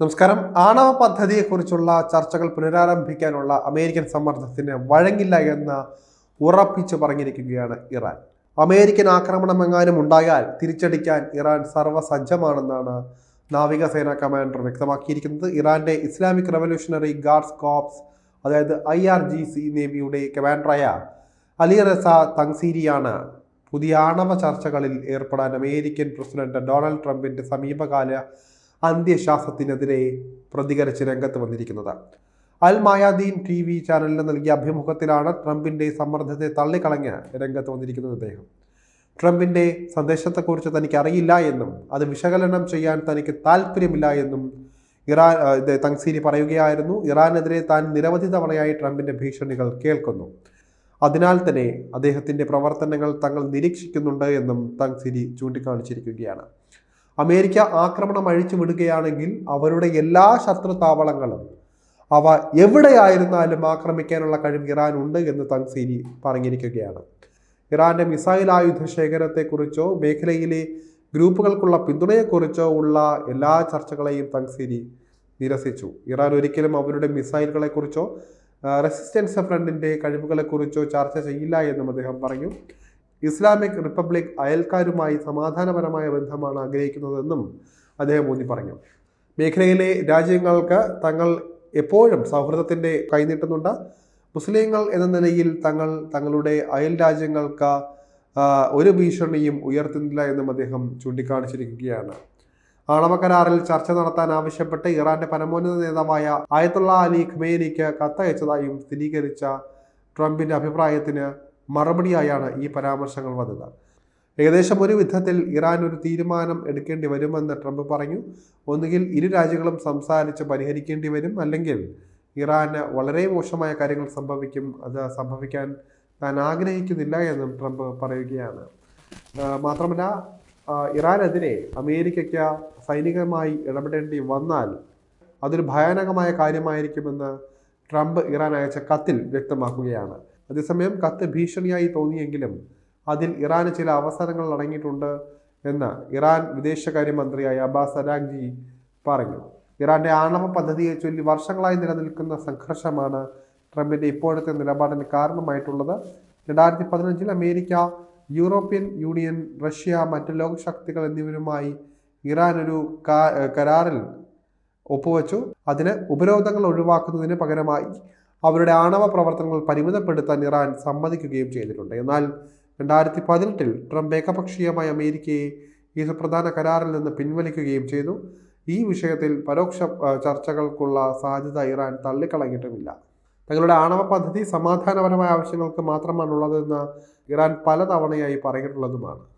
നമസ്കാരം. ആണവ പദ്ധതിയെക്കുറിച്ചുള്ള ചർച്ചകൾ പുനരാരംഭിക്കാനുള്ള അമേരിക്കൻ സമ്മർദ്ദത്തിന് വഴങ്ങില്ല എന്ന് ഉറപ്പിച്ചു പറഞ്ഞിരിക്കുകയാണ് ഇറാൻ. അമേരിക്കൻ ആക്രമണം എങ്ങാനും ഉണ്ടായാൽ തിരിച്ചടിക്കാൻ ഇറാൻ സർവസജ്ജമാണെന്നാണ് നാവികസേന കമാൻഡർ വ്യക്തമാക്കിയിരിക്കുന്നത്. ഇറാന്റെ ഇസ്ലാമിക് റവല്യൂഷണറി ഗാർഡ്സ് കോപ്സ് അതായത് ഐ ആർ ജി സി നേവിയുടെ കമാൻഡറായ അലി റസ തങ്സീരിയാണ് പുതിയ ആണവ ചർച്ചകളിൽ ഏർപ്പെടാൻ അമേരിക്കൻ പ്രസിഡന്റ് ഡൊണാൾഡ് ട്രംപിന്റെ സമീപകാല അന്ത്യശ്വാസത്തിനെതിരെ പ്രതികരിച്ച് രംഗത്ത് വന്നിരിക്കുന്നത്. അൽ മായാദീൻ ടി വി ചാനലിന് നൽകിയ അഭിമുഖത്തിലാണ് ട്രംപിന്റെ സമ്മർദ്ദത്തെ തള്ളിക്കളഞ്ഞ് രംഗത്ത് വന്നിരിക്കുന്നത് അദ്ദേഹം ട്രംപിന്റെ സന്ദേശത്തെക്കുറിച്ച് തനിക്ക് അറിയില്ല എന്നും അത് വിശകലനം ചെയ്യാൻ തനിക്ക് താല്പര്യമില്ല എന്നും ഇറാൻ തങ്സീരി പറയുകയായിരുന്നു. ഇറാനെതിരെ താൻ നിരവധി തവണയായി ട്രംപിന്റെ ഭീഷണികൾ കേൾക്കുന്നു. അതിനാൽ തന്നെ അദ്ദേഹത്തിന്റെ പ്രവർത്തനങ്ങൾ തങ്ങൾ നിരീക്ഷിക്കുന്നുണ്ട് എന്നും തങ്സിരി ചൂണ്ടിക്കാണിച്ചിരിക്കുകയാണ്. അമേരിക്ക ആക്രമണം അഴിച്ചു വിടുകയാണെങ്കിൽ അവരുടെ എല്ലാ ശത്രു താവളങ്ങളും അവ എവിടെയായിരുന്നാലും ആക്രമിക്കാനുള്ള കഴിവ് ഉണ്ട് എന്ന് തങ്സീരി പറഞ്ഞിരിക്കുകയാണ്. ഇറാന്റെ മിസൈൽ ആയുധ ശേഖരത്തെക്കുറിച്ചോ മേഖലയിലെ ഗ്രൂപ്പുകൾക്കുള്ള പിന്തുണയെക്കുറിച്ചോ ഉള്ള എല്ലാ ചർച്ചകളെയും തങ്സീരി നിരസിച്ചു. ഇറാൻ ഒരിക്കലും അവരുടെ മിസൈലുകളെക്കുറിച്ചോ റെസിസ്റ്റൻസ് ഫ്രണ്ടിന്റെ കഴിവുകളെക്കുറിച്ചോ ചർച്ച ചെയ്യില്ല എന്നും അദ്ദേഹം പറഞ്ഞു. ഇസ്ലാമിക് റിപ്പബ്ലിക് അയൽക്കാരുമായി സമാധാനപരമായ ബന്ധമാണ് ആഗ്രഹിക്കുന്നതെന്നും അദ്ദേഹം ഊന്നി പറഞ്ഞു മേഖലയിലെ രാജ്യങ്ങൾക്ക് തങ്ങൾ എപ്പോഴും സൗഹൃദത്തിന്റെ കൈനീട്ടുന്നുണ്ട്. മുസ്ലിങ്ങൾ എന്ന നിലയിൽ തങ്ങൾ തങ്ങളുടെ അയൽ രാജ്യങ്ങൾക്ക് ഒരു ഭീഷണിയും ഉയർത്തുന്നില്ല എന്നും അദ്ദേഹം ചൂണ്ടിക്കാണിച്ചിരിക്കുകയാണ്. ആണവ കരാറിൽ ചർച്ച നടത്താൻ ആവശ്യപ്പെട്ട് ഇറാന്റെ പരമോന്നത നേതാവായ ആയത്തുള്ള അലി ഖ്മേനിക്ക് കത്തയച്ചതായും സ്ഥിരീകരിച്ച ട്രംപിന്റെ അഭിപ്രായത്തിന് മറുപടിയായാണ് ഈ പരാമർശങ്ങൾ വന്നത്. ഏകദേശം ഒരു വിധത്തിൽ ഇറാൻ ഒരു തീരുമാനം എടുക്കേണ്ടി വരുമെന്ന് ട്രംപ് പറഞ്ഞു. ഒന്നുകിൽ ഇരു രാജ്യങ്ങളും സംസാരിച്ച് പരിഹരിക്കേണ്ടി വരും. അല്ലെങ്കിൽ ഇറാന് വളരെ മോശമായ കാര്യങ്ങൾ സംഭവിക്കും. അത് സംഭവിക്കാൻ താൻ ആഗ്രഹിക്കുന്നില്ല എന്നും ട്രംപ് പറയുകയാണ്. മാത്രമല്ല ഇറാനെതിരെ അമേരിക്കയ്ക്ക് സൈനികമായി ഇടപെടേണ്ടി വന്നാൽ അതൊരു ഭയാനകമായ കാര്യമായിരിക്കുമെന്ന് ട്രംപ് ഇറാൻ അയച്ച കത്തിൽ വ്യക്തമാക്കുകയാണ്. അതേസമയം കത്ത് ഭീഷണിയായി തോന്നിയെങ്കിലും അതിൽ ഇറാന് ചില അവസരങ്ങൾ അടങ്ങിയിട്ടുണ്ട് എന്ന് ഇറാൻ വിദേശകാര്യമന്ത്രിയായ അബ്ബാസ് അരാഗ്ജി പറഞ്ഞു. ഇറാന്റെ ആണവ പദ്ധതിയെ ചൊല്ലി വർഷങ്ങളായി നിലനിൽക്കുന്ന സംഘർഷമാണ് ട്രംപിന്റെ ഇപ്പോഴത്തെ നിലപാടിന് കാരണമായിട്ടുള്ളത്. രണ്ടായിരത്തി പതിനഞ്ചിൽ അമേരിക്ക യൂറോപ്യൻ യൂണിയൻ റഷ്യ മറ്റ് ലോകശക്തികൾ എന്നിവരുമായി ഇറാൻ ഒരു കരാറിൽ ഒപ്പുവച്ചു. അതിന് ഉപരോധങ്ങൾ ഒഴിവാക്കുന്നതിന് പകരമായി അവരുടെ ആണവ പ്രവർത്തനങ്ങൾ പരിമിതപ്പെടുത്താൻ ഇറാൻ സമ്മതിക്കുകയും ചെയ്തിട്ടുണ്ട്. എന്നാൽ രണ്ടായിരത്തി പതിനെട്ടിൽ ട്രംപ് ഏകപക്ഷീയമായി അമേരിക്കയെ ഈ സുപ്രധാന കരാറിൽ നിന്ന് പിൻവലിക്കുകയും ചെയ്തു. ഈ വിഷയത്തിൽ പരോക്ഷ ചർച്ചകൾക്കുള്ള സാധ്യത ഇറാൻ തള്ളിക്കളഞ്ഞിട്ടുമില്ല. തങ്ങളുടെ ആണവ പദ്ധതി സമാധാനപരമായ ആവശ്യങ്ങൾക്ക് മാത്രമാണുള്ളതെന്ന് ഇറാൻ പലതവണയായി പറഞ്ഞിട്ടുള്ളതുമാണ്.